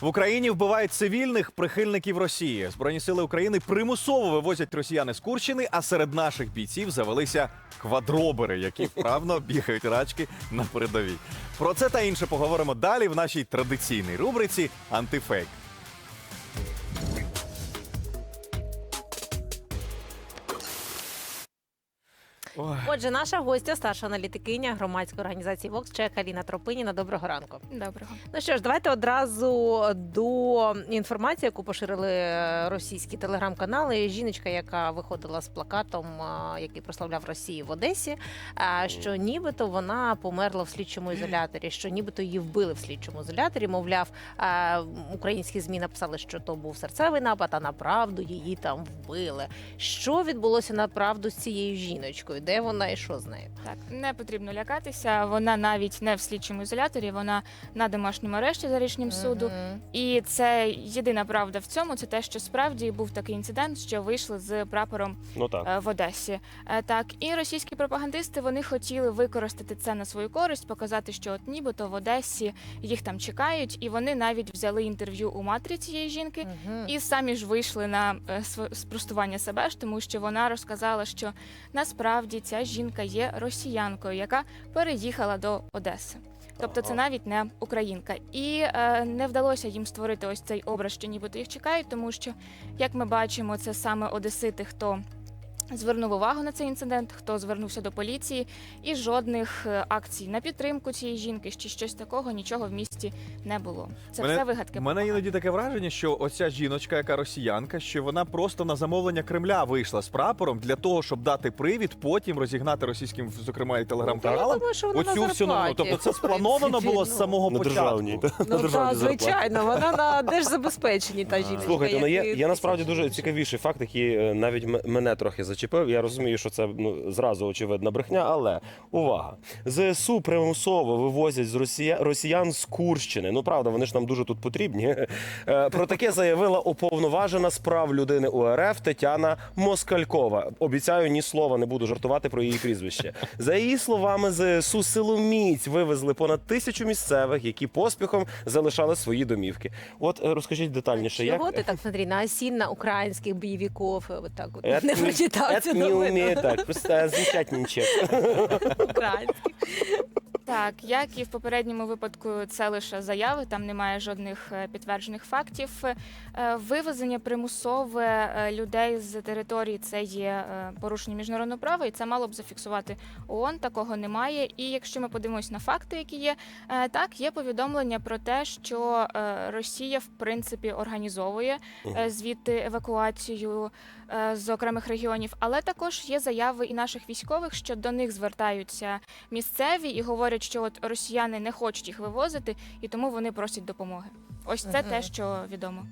В Україні вбивають цивільних прихильників Росії. Збройні сили України примусово вивозять росіяни з Курщини, а серед наших бійців завелися квадробери, які вправно бігають рачки на передовій. Про це та інше поговоримо далі в нашій традиційній рубриці Антифейк. Ой. Отже, наша гостя, старша аналітикиня громадської організації Вокс, Чека Аліна Тропиніна. Доброго ранку. Доброго. Ну що ж, давайте одразу до інформації, яку поширили е, російські телеграм-канали. Жіночка, яка виходила з плакатом, е, який прославляв Росію в Одесі, е, що нібито вона померла в слідчому ізоляторі, що нібито її вбили в слідчому ізоляторі. Мовляв, українські змі написали, що то був серцевий напад, а направду її там вбили. Що відбулося направду з цією жіночкою? Де вона і що з нею? Так, не потрібно лякатися. Вона навіть не в слідчому ізоляторі, вона на домашньому арешті за рішенням суду. І це єдина правда в цьому. Це те, що справді був такий інцидент, що вийшли з прапором Ну так. е, в Одесі. Е, Так, і російські пропагандисти вони хотіли використати це на свою користь, показати, що от нібито в Одесі їх там чекають, і вони навіть взяли інтерв'ю у матері цієї жінки. Мгм. І самі ж вийшли на е, спростування себе ж, тому що вона розказала, що насправді ця жінка є росіянкою, яка переїхала до Одеси. Тобто це навіть не українка, і е, не вдалося їм створити ось цей образ, що нібито їх чекають, тому що, як ми бачимо, це саме одесити, хто звернув увагу на цей інцидент, хто звернувся до поліції, і жодних е, акцій на підтримку цієї жінки, чи щось такого, нічого в місті не було. Це Мене- все вигадки. У мене іноді таке враження, що оця жіночка, яка росіянка, що вона просто на замовлення Кремля вийшла з прапором для того, щоб дати привід, потім розігнати російським, зокрема і телеграм-каналам. що Оцю всю ну, тобто це сплановано було з ну. самого На початку. та, на Ну державній звичайно, вона на держзабезпеченні та жіночка. Слухайте, ну є, є насправді дуже цікавіший факт, який е, навіть мене трохи зачепив. Я розумію, що це ну зразу очевидна брехня, але увага! ЗСУ примусово вивозять з росія... росіян з Курщини. Ну правда, вони ж нам дуже тут потрібні. Е, Про таке заявила уповноважена з прав людини УРФ Тетяна Москалькова. Обіцяю, ні слова не буду жартувати про її прізвище. За її словами, ЗСУ силоміць вивезли понад тисячу місцевих, які поспіхом залишали свої домівки. От е, розкажіть детальніше, Чого як ти так смотри, на осінна українських бойовиків от так от не прочитав Это не умею так. Просто замечательничек. українських. Так, як і в попередньому випадку, це лише заяви, там немає жодних е, підтверджених фактів. Е, Вивезення примусове е, людей з території це є порушення міжнародного права, і це мало б зафіксувати ООН. Такого немає. І якщо ми подивимось на факти, які є, так є повідомлення про те, що Росія в принципі організовує звідти евакуацію з окремих регіонів, але також є заяви і наших військових, що до них звертаються місцеві і говорять, що от росіяни не хочуть їх вивозити, і тому вони просять допомоги. Ось це те, що відомо.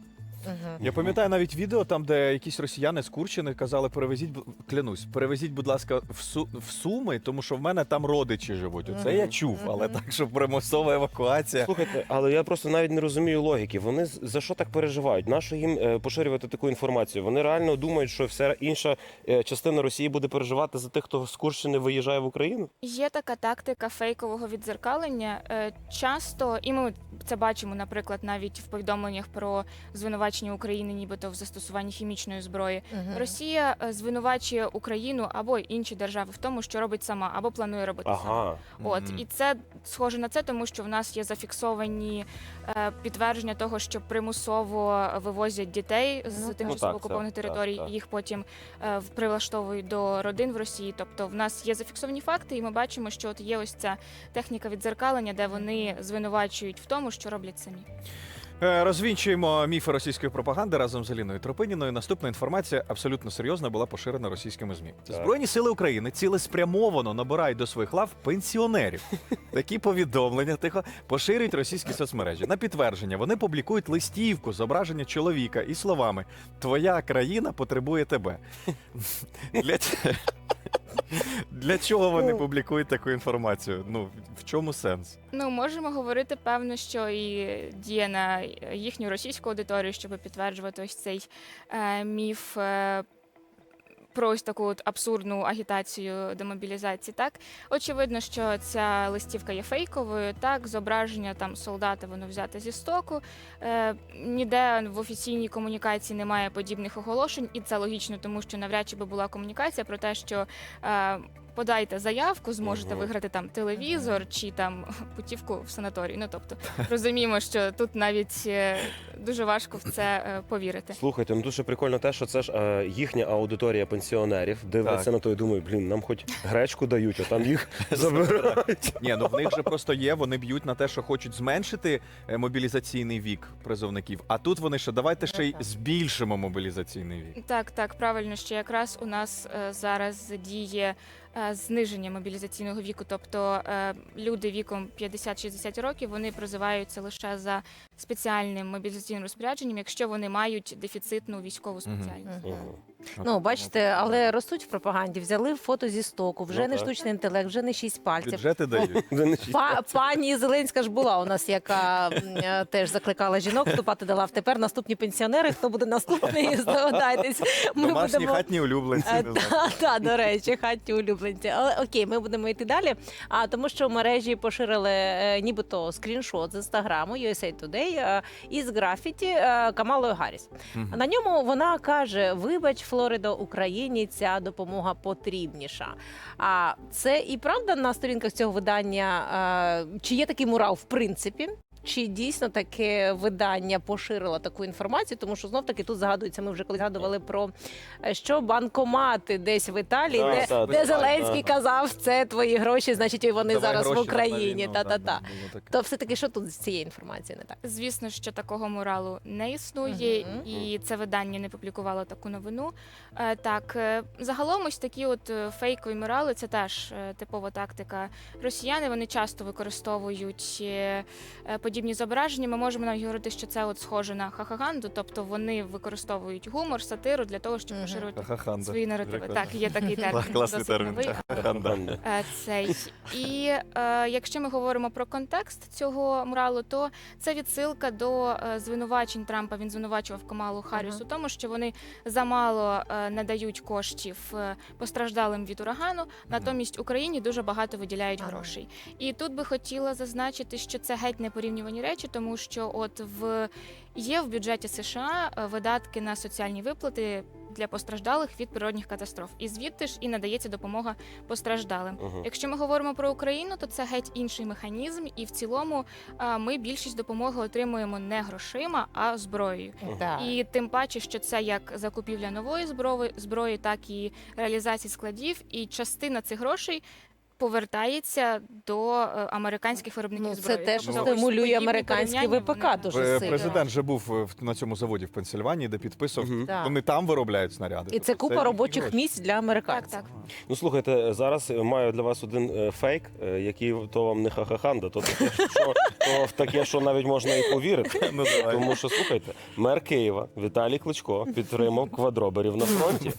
Я пам'ятаю навіть відео, там, де якісь росіяни з Курщини казали, перевезіть, бу- клянусь, перевезіть, будь ласка, в, Су, в Суми, тому що в мене там родичі живуть. Оце я чув, але так, що примусова евакуація. Слухайте, але я просто навіть не розумію логіки. Вони з- за що так переживають? Нащо їм е, поширювати таку інформацію? Вони реально думають, що вся інша е, частина Росії буде переживати за тих, хто з Курщини виїжджає в Україну? Є така тактика фейкового відзеркалення. Е, Часто, і ми це бачимо, наприклад, навіть в повідомленнях про звинувачення України, нібито в застосуванні хімічної зброї. Мгм. Росія е, звинувачує Україну або інші держави в тому, що робить сама, або планує робити сама. Ага. От Мгм. і це схоже на це, тому що в нас є зафіксовані е, підтвердження того, що примусово вивозять дітей з Ну, тимчасово окупованих так, територій. так, так. Їх потім е, в- прилаштовують до родин в Росії. Тобто, в нас є зафіксовані факти, і ми бачимо, що от є ось ця техніка відзеркалення, де вони звинувачують в тому, що роблять самі. Е, Розвінчуємо міфи російської пропаганди разом з Аліною Тропиніною. Наступна інформація абсолютно серйозна була поширена російськими змі. Так. Збройні сили України цілеспрямовано набирають до своїх лав пенсіонерів. Такі повідомлення тихо поширюють російські соцмережі. На підтвердження вони публікують листівку зображення чоловіка із словами Твоя країна потребує тебе. Для, Для чого вони Ну. публікують таку інформацію? Ну в чому сенс? Ну можемо говорити певно, що і діє на їхню російську аудиторію, щоб підтверджувати ось цей е, міф. Е, про ось таку от абсурдну агітацію демобілізації. Так очевидно, що ця листівка є фейковою. Так, зображення там солдата воно взяте зі стоку. Е, ніде в офіційній комунікації немає подібних оголошень, і це логічно, тому що навряд чи би була комунікація про те, що. Е, Подайте заявку, зможете Мгм. виграти там телевізор чи там путівку в санаторій. Ну тобто розуміємо, що тут навіть е, дуже важко в це е, повірити. Слухайте, ну дуже прикольно те, що це ж е, їхня аудиторія пенсіонерів. Дивляться Так. на то і думають, блін, нам хоч гречку дають, а там їх забирають. Ні, ну в них же просто є. Вони б'ють на те, що хочуть зменшити е, мобілізаційний вік призовників. А тут вони ще давайте ще й збільшимо мобілізаційний вік. Так, так, правильно, що якраз у нас е, зараз діє зниження мобілізаційного віку, тобто е, люди віком 50-60 років вони прозиваються лише за спеціальним мобілізаційним розпорядженням, якщо вони мають дефіцитну військову спеціальність. Мгм. Ну, бачите, але ростуть в пропаганді, взяли фото зі стоку, вже Ну, не так. штучний інтелект, вже не шість пальців. Бюджети дають. Па- пані Зеленська ж була у нас, яка м, е, теж закликала жінок вступати до лав. Тепер наступні пенсіонери. Хто буде наступний? Здогадайтесь. Ми Домашні будемо. хатні улюбленці. Е, не знаю. Та, та, до речі, хатні улюбленці. Але окей, ми будемо йти далі. А тому, що в мережі поширили е, нібито скріншот з інстаграму USA Today е, із графіті е, Камалою Гарріс. Мгм. На ньому вона каже: Вибач, Флоридо, Україні ця допомога потрібніша. А це і правда на сторінках цього видання? Чи є такий мурал в принципі? Чи дійсно таке видання поширило таку інформацію? Тому що знов таки тут згадується. Ми вже коли згадували про е, що банкомати десь в Італії, Да, де, да, де да, Зеленський ага. казав, це твої гроші, значить і вони Давай зараз в Україні. Та та та. То все таки, що тут з цією інформацією не так? Звісно, що такого моралу не існує, Мгм. і це видання не публікувало таку новину. Е, Так, е, загалом ось такі от фейкові морали це теж типова тактика. Росіяни вони часто використовують е, подібні зображення. Ми можемо навіть говорити, що це от схоже на хахаганду, тобто вони використовують гумор, сатиру для того, щоб поширювати Хаханда. свої наративи. Прикольно. Так, є такий термін. Класний досить термін. новий. Хаханда. Е, Цей і е, якщо ми говоримо про контекст цього муралу, то це відсилка до е, звинувачень Трампа. Він звинувачував Камалу Харріс у тому, що вони замало е, надають коштів е, постраждалим від урагану. Натомість Україні дуже багато виділяють грошей. І тут би хотіла зазначити, що це геть не порівнювані речі, тому що от в є в бюджеті США е, видатки на соціальні виплати. Для постраждалих від природних катастроф, і звідти ж і надається допомога постраждалим. Мгм. Якщо ми говоримо про Україну, то це геть інший механізм, і в цілому ми більшість допомоги отримуємо не грошима, а зброєю. Так. І тим паче, що це як закупівля нової зброї, зброї, так і реалізації складів. І частина цих грошей повертається до е, американських виробників Ну, це зброї. теж Тобто ось стимулює подібні американське порівняння, ВПК вони- дуже Е, сильно. Президент же був е, в- на цьому заводі в Пенсильванії, де підписував. Мгм. Так. Вони там виробляють снаряди. І це Тобто купа робочих гроші. місць для Так, американців. так. Ну слухайте, зараз маю для вас один е, фейк, е, який то вам не хахаханда, то таке, що, то в таке, що навіть можна і повірити. Ну, давай. Тому що слухайте, мер Києва Віталій Кличко підтримав квадроберів на фронті.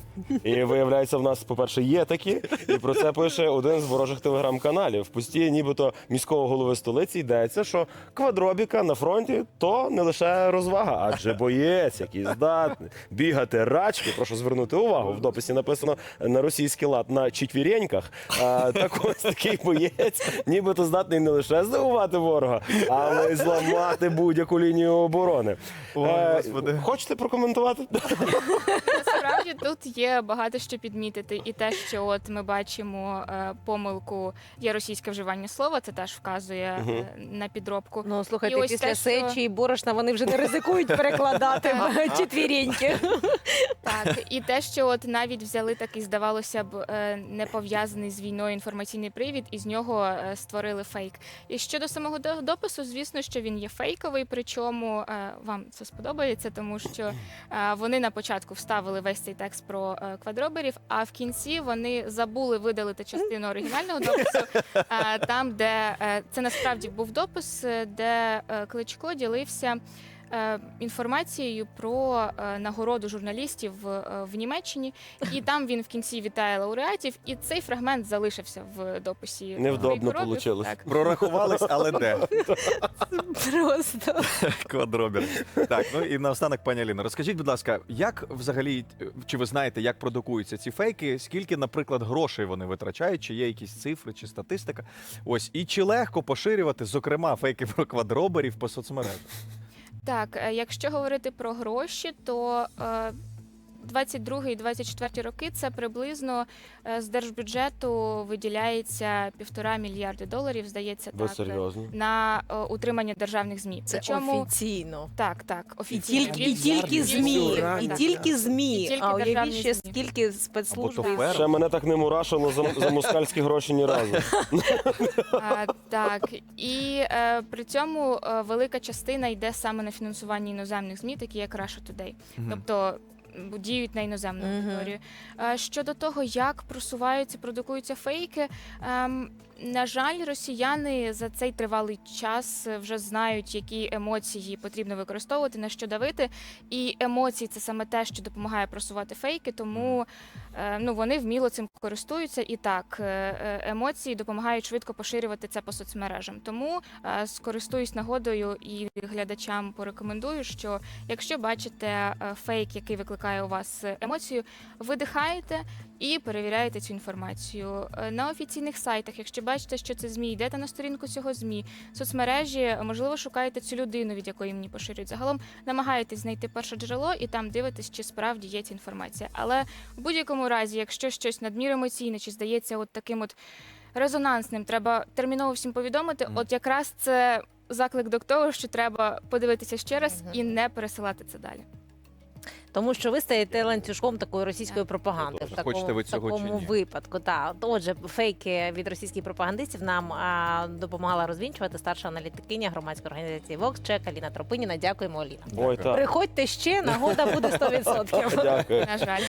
І виявляється, в нас, по-перше, є такі, і про це пише один з ворожих телеграм-каналів. В пості, нібито міського голови столиці йдеться, що квадробіка на фронті то не лише розвага, адже боєць, який здатний бігати рачки. Прошу звернути увагу. В дописі написано на російський лад на четвіреньках. А, так ось такий боєць, нібито здатний не лише здивувати ворога, але й зламати будь-яку лінію оборони. Ой, Е, Господи. Хочете прокоментувати? Насправді тут є багато що підмітити, і те, що от ми бачимо е, помилку, є російське вживання слова, це теж вказує Мгм. е, на підробку. Ну слухайте, І ось після те, що- сечі і борошна вони вже не ризикують перекладати в четвіріньки. Так, і те, що от навіть взяли такий, здавалося б, е, не пов'язаний з війною інформаційний привід, і з нього е, створили фейк. І щодо самого до- допису, звісно, що він є фейковий, причому е, вам це сподобається, тому що е, вони на початку вставили весь цей текст про е, квадроберів, а в кінці вони забули видалити частину оригінального допису, е, там, де е, це насправді був допис, е, де е, Кличко ділився інформацією про е, нагороду журналістів е, в Німеччині, і там він в кінці вітає лауреатів, і цей фрагмент залишився в дописі. Невдобно получилось. Прорахувались, але де? Просто Квадробір. Так, ну і наостанок, пані Аліна, розкажіть, будь ласка, як взагалі, е, чи ви знаєте, як продукуються ці фейки? Скільки, наприклад, грошей вони витрачають? Чи є якісь цифри чи статистика? Ось і чи легко поширювати, зокрема, фейки про квадроберів по соцмережах? Так, е, якщо говорити про гроші, то е, 22 і 24 роки це приблизно е, з держбюджету виділяється півтора мільярди доларів, здається, Ви так серйозно? на е, утримання державних змі. це Причому офіційно. так, так, І офіційно. тільки, і тільки ЗМІ, і так. тільки ЗМІ. І тільки А уявіть державні ще ЗМІ. скільки спецслужб. Або то ферма. Ще мене так не мурашило за, за москальські гроші ні разу. А, так і е, при цьому е, велика частина йде саме на фінансування іноземних змі, такі як Russia Today. Тобто діють на іноземну Мгм. аудиторію. Е, Щодо того, як просуваються, продукуються фейки. ем, На жаль, росіяни за цей тривалий час е, вже знають, які емоції потрібно використовувати, на що давити. І емоції це саме те, що допомагає просувати фейки, тому е, ну, вони вміло цим користуються. І так, е, е, емоції допомагають швидко поширювати це по соцмережам. Тому е, скористуюсь нагодою і глядачам порекомендую, що якщо бачите е, фейк, який викликає у вас е, емоцію, видихаєте і перевіряєте цю інформацію Е, на офіційних сайтах. Якщо бачите, що це змі, йдете на сторінку цього змі, соцмережі, можливо, шукаєте цю людину, від якої мені поширюють. Загалом намагаєтесь знайти перше джерело і там дивитесь, чи справді є ця інформація. Але в будь-якому разі, якщо щось надмір емоційне чи здається, от таким от резонансним, треба терміново всім повідомити. От якраз це заклик до того, що треба подивитися ще раз і не пересилати це далі. Тому що ви стаєте ланцюжком такої російської пропаганди Тож, в такому, хочете ви в такому чи такому ні? випадку. Та отже, фейки від російських пропагандистів нам а, допомагала розвінчувати старша аналітикиня громадської організації Воксчек Чек Аліна Тропиніна. Дякуємо, Аліна. Ой, так. Приходьте ще, нагода буде 100%. Дякую. На жаль.